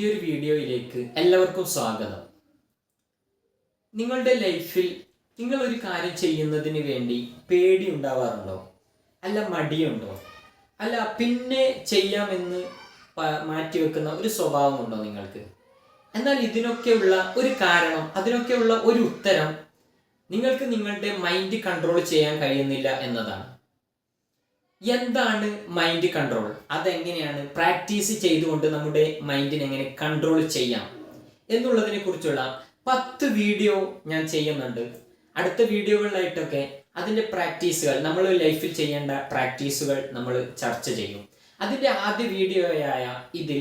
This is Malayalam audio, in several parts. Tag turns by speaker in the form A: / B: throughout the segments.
A: ഈ ഒരു വീഡിയോയിലേക്ക് എല്ലാവർക്കും സ്വാഗതം. നിങ്ങളുടെ ലൈഫിൽ നിങ്ങൾ ഒരു കാര്യം ചെയ്യുന്നതിന് വേണ്ടി പേടി ഉണ്ടാവാറുണ്ടോ? അല്ല മടിയുണ്ടോ? അല്ല പിന്നെ ചെയ്യാമെന്ന് മാറ്റി മാറ്റിവെക്കുന്ന ഒരു സ്വഭാവമുണ്ടോ നിങ്ങൾക്ക്? എന്നാൽ ഇതിനൊക്കെയുള്ള ഒരു കാരണം അതിനൊക്കെയുള്ള ഒരു ഉത്തരം നിങ്ങൾക്ക് നിങ്ങളുടെ മൈൻഡ് കൺട്രോൾ ചെയ്യാൻ കഴിയുന്നില്ല എന്നതാണ്. എന്താണ് മൈൻഡ് കൺട്രോൾ അതെങ്ങനെയാണ് പ്രാക്ടീസ് ചെയ്തുകൊണ്ട് നമ്മുടെ മൈൻഡിനെ എങ്ങനെ കൺട്രോൾ ചെയ്യാം? എന്നുള്ളതിനെ കുറിച്ചുള്ള പത്ത് വീഡിയോ ഞാൻ ചെയ്യുന്നുണ്ട്. അടുത്ത വീഡിയോകളിലായിട്ടൊക്കെ അതിന്റെ പ്രാക്ടീസുകൾ നമ്മൾ ലൈഫിൽ ചെയ്യേണ്ട പ്രാക്ടീസുകൾ നമ്മൾ ചർച്ച ചെയ്യും. അതിന്റെ ആദ്യ വീഡിയോയായ ഇതിൽ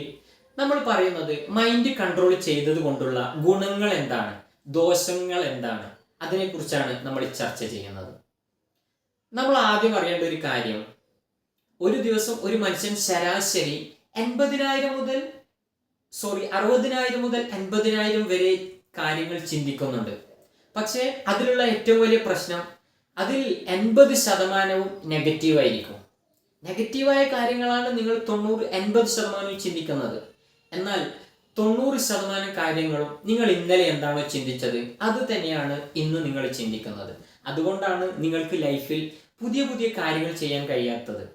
A: നമ്മൾ പറയുന്നത് മൈൻഡ് കൺട്രോൾ ചെയ്തത് കൊണ്ടുള്ള ഗുണങ്ങൾ എന്താണ്? ദോഷങ്ങൾ എന്താണ്? അതിനെക്കുറിച്ചാണ് നമ്മൾ ചർച്ച ചെയ്യുന്നത്. നമ്മൾ ആദ്യം അറിയേണ്ട ഒരു കാര്യം ഒരു ദിവസം ഒരു മനുഷ്യൻ ശരാശരി എൺപതിനായിരം മുതൽ സോറി അറുപതിനായിരം മുതൽ എൺപതിനായിരം വരെ കാര്യങ്ങൾ ചിന്തിക്കുന്നുണ്ട്. പക്ഷേ അതിലുള്ള ഏറ്റവും വലിയ പ്രശ്നം അതിൽ എൺപത് ശതമാനവും നെഗറ്റീവായിരിക്കും നെഗറ്റീവായ കാര്യങ്ങളാണ് നിങ്ങൾ തൊണ്ണൂറ് എൺപത് ശതമാനവും ചിന്തിക്കുന്നത്. എന്നാൽ തൊണ്ണൂറ് ശതമാനം കാര്യങ്ങളും നിങ്ങൾ ഇന്നലെ എന്താണോ ചിന്തിച്ചത് അത് തന്നെയാണ് ഇന്ന് നിങ്ങൾ ചിന്തിക്കുന്നത്. അതുകൊണ്ടാണ് നിങ്ങൾക്ക് ലൈഫിൽ പുതിയ പുതിയ കാര്യങ്ങൾ ചെയ്യാൻ കഴിയാത്തത്.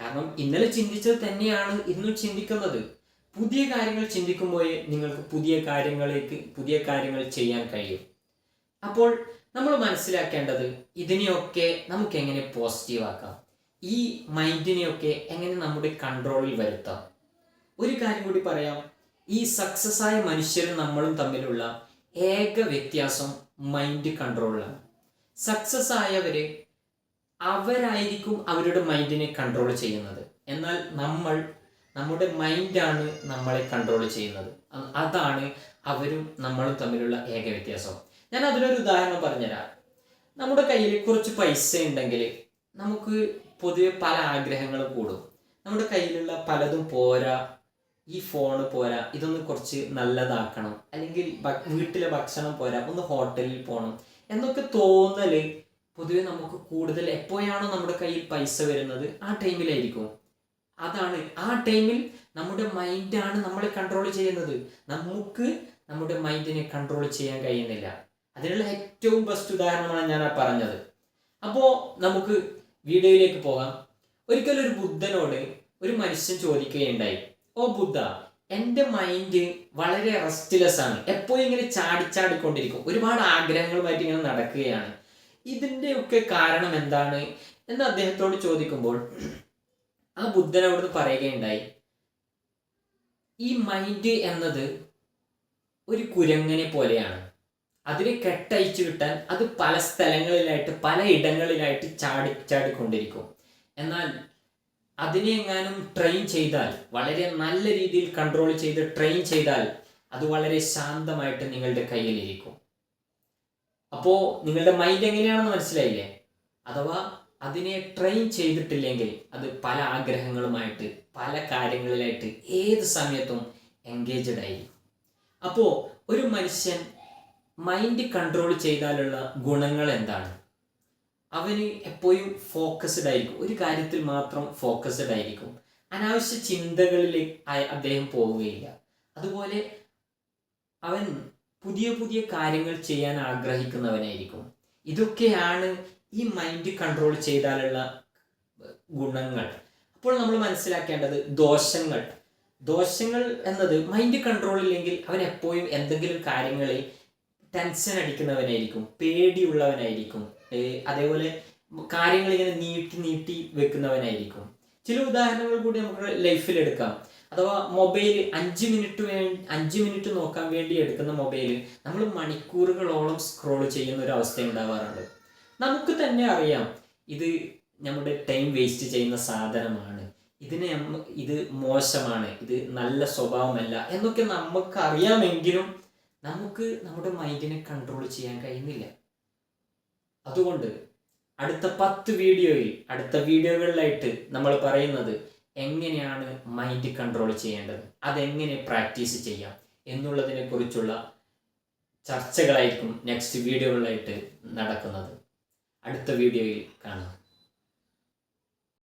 A: കാരണം ഇന്നലെ ചിന്തിച്ചത് തന്നെയാണ് ഇന്നും ചിന്തിക്കുന്നത്. പുതിയ കാര്യങ്ങൾ ചിന്തിക്കുമ്പോഴേ നിങ്ങൾക്ക് പുതിയ കാര്യങ്ങളിലേക്ക് പുതിയ കാര്യങ്ങൾ ചെയ്യാൻ കഴിയും. അപ്പോൾ നമ്മൾ മനസ്സിലാക്കേണ്ടത് ഇതിനെയൊക്കെ നമുക്ക് എങ്ങനെ പോസിറ്റീവ് ആക്കാം? ഈ മൈൻഡിനെയൊക്കെ എങ്ങനെ നമ്മുടെ കൺട്രോളിൽ വരുത്താം? ഒരു കാര്യം കൂടി പറയാം. ഈ സക്സസ് ആയ മനുഷ്യരും നമ്മളും തമ്മിലുള്ള ഏക വ്യത്യാസം മൈൻഡ് കൺട്രോളിലാണ് സക്സസ് ആയവര് അവരായിരിക്കും അവരുടെ മൈൻഡിനെ കൺട്രോൾ ചെയ്യുന്നത്. എന്നാൽ നമ്മൾ നമ്മുടെ മൈൻഡാണ് നമ്മളെ കൺട്രോൾ ചെയ്യുന്നത്. അതാണ് അവരും നമ്മളും തമ്മിലുള്ള ഏക വ്യത്യാസം. ഞാൻ അതിനൊരു ഉദാഹരണം പറഞ്ഞുതരാം. നമ്മുടെ കയ്യിൽ കുറച്ച് പൈസ ഉണ്ടെങ്കിൽ നമുക്ക് പൊതുവെ പല ആഗ്രഹങ്ങളും കൂടും. നമ്മുടെ കയ്യിലുള്ള പലതും പോരാ ഈ ഫോണ് പോരാ ഇതൊന്ന് കുറച്ച് നല്ലതാക്കണം. അല്ലെങ്കിൽ വീട്ടിലെ ഭക്ഷണം പോരാ ഒന്ന് ഹോട്ടലിൽ പോകണം എന്നൊക്കെ തോന്നൽ പൊതുവെ നമുക്ക് കൂടുതൽ എപ്പോഴാണോ നമ്മുടെ കയ്യിൽ പൈസ വരുന്നത് ആ ടൈമിലായിരിക്കും. അതാണ്. ആ ടൈമിൽ നമ്മുടെ മൈൻഡാണ് നമ്മളെ കൺട്രോൾ ചെയ്യുന്നത്. നമുക്ക് നമ്മുടെ മൈൻഡിനെ കൺട്രോൾ ചെയ്യാൻ കഴിയുന്നില്ല. അതിനുള്ള ഏറ്റവും ബെസ്റ്റ് ഉദാഹരണമാണ് ഞാൻ പറഞ്ഞത്. അപ്പോൾ നമുക്ക് വീഡിയോയിലേക്ക് പോകാം. ഒരിക്കലും ഒരു ബുദ്ധനോട് ഒരു മനുഷ്യൻ ചോദിക്കുകയുണ്ടായി. ഓ ബുദ്ധ എന്റെ മൈൻഡ് വളരെ റെസ്റ്റ്ലെസ് ആണ്. എപ്പോഴും ഇങ്ങനെ ചാടിച്ചാടിക്കൊണ്ടിരിക്കും ഒരുപാട് ആഗ്രഹങ്ങളുമായിട്ട് ഇങ്ങനെ നടക്കുകയാണ്. ഇതിന്റെയൊക്കെ കാരണം എന്താണ് എന്ന് അദ്ദേഹത്തോട് ചോദിക്കുമ്പോൾ ആ ബുദ്ധൻ അവിടുന്ന് പറയുകയുണ്ടായി. ഈ മൈൻഡ് എന്നത് ഒരു കുരങ്ങനെ പോലെയാണ്. അതിനെ കെട്ടയച്ചു കിട്ടാൻ അത് പല സ്ഥലങ്ങളിലായിട്ട് പല ഇടങ്ങളിലായിട്ട് ചാടി ചാടിക്കൊണ്ടിരിക്കും. എന്നാൽ അതിനെ എങ്ങാനും ട്രെയിൻ ചെയ്താൽ വളരെ നല്ല രീതിയിൽ കൺട്രോൾ ചെയ്ത് ട്രെയിൻ ചെയ്താൽ അത് വളരെ ശാന്തമായിട്ട് നിങ്ങളുടെ കയ്യിലിരിക്കും. അപ്പോൾ നിങ്ങളുടെ മൈൻഡ് എങ്ങനെയാണെന്ന് മനസ്സിലായില്ലേ? അഥവാ അതിനെ ട്രെയിൻ ചെയ്തിട്ടില്ലെങ്കിൽ അത് പല ആഗ്രഹങ്ങളുമായിട്ട് പല കാര്യങ്ങളിലായിട്ട് ഏത് സമയത്തും എൻഗേജഡ് ആയിരിക്കും. അപ്പോൾ ഒരു മനുഷ്യൻ മൈൻഡ് കൺട്രോൾ ചെയ്താലുള്ള ഗുണങ്ങൾ എന്താണ്? അവന് എപ്പോഴും ഫോക്കസ്ഡ് ആയിരിക്കും. ഒരു കാര്യത്തിൽ മാത്രം ഫോക്കസ്ഡ് ആയിരിക്കും. അനാവശ്യ ചിന്തകളിലേക്ക് അയ- അദ്ദേഹം പോവുകയില്ല. അതുപോലെ അവൻ പുതിയ പുതിയ കാര്യങ്ങൾ ചെയ്യാൻ ആഗ്രഹിക്കുന്നവനായിരിക്കും. ഇതൊക്കെയാണ് ഈ മൈൻഡ് കൺട്രോൾ ചെയ്താലുള്ള ഗുണങ്ങൾ. അപ്പോൾ നമ്മൾ മനസ്സിലാക്കേണ്ടത് ദോഷങ്ങൾ. ദോഷങ്ങൾ എന്നത് മൈൻഡ് കൺട്രോൾ ഇല്ലെങ്കിൽ അവൻ എപ്പോഴും എന്തെങ്കിലും കാര്യങ്ങളിൽ ടെൻഷൻ അടിക്കുന്നവനായിരിക്കും പേടിയുള്ളവനായിരിക്കും അതേപോലെ കാര്യങ്ങൾ ഇങ്ങനെ നീട്ടി നീട്ടി വെക്കുന്നവനായിരിക്കും. ചില ഉദാഹരണങ്ങൾ കൂടി നമുക്ക് ലൈഫിൽ എടുക്കാം. അഥവാ മൊബൈൽ അഞ്ച് മിനിറ്റ് വേ അഞ്ച് മിനിറ്റ് നോക്കാൻ വേണ്ടി എടുക്കുന്ന മൊബൈൽ നമ്മൾ മണിക്കൂറുകളോളം സ്ക്രോൾ ചെയ്യുന്ന ഒരു അവസ്ഥ ഉണ്ടാവാറുണ്ട്. നമുക്ക് തന്നെ അറിയാം ഇത് നമ്മുടെ ടൈം വേസ്റ്റ് ചെയ്യുന്ന സാധനമാണ്. ഇതിനെ ഇത് മോശമാണ് ഇത് നല്ല സ്വഭാവമല്ല എന്നൊക്കെ നമുക്ക് അറിയാമെങ്കിലും നമുക്ക് നമ്മുടെ മൈൻഡിനെ കൺട്രോൾ ചെയ്യാൻ കഴിയുന്നില്ല. അതുകൊണ്ട് അടുത്ത പത്ത് വീഡിയോയിൽ അടുത്ത വീഡിയോകളിലായിട്ട് നമ്മൾ പറയുന്നത് എങ്ങനെയാണ് മൈൻഡ് കൺട്രോൾ ചെയ്യേണ്ടത്? അതെങ്ങനെ പ്രാക്ടീസ് ചെയ്യാം? എന്നുള്ളതിനെ കുറിച്ചുള്ള ചർച്ചകളായിരിക്കും നെക്സ്റ്റ് വീഡിയോകളിലായിട്ട് നടക്കുന്നത്. അടുത്ത വീഡിയോയിൽ കാണാം.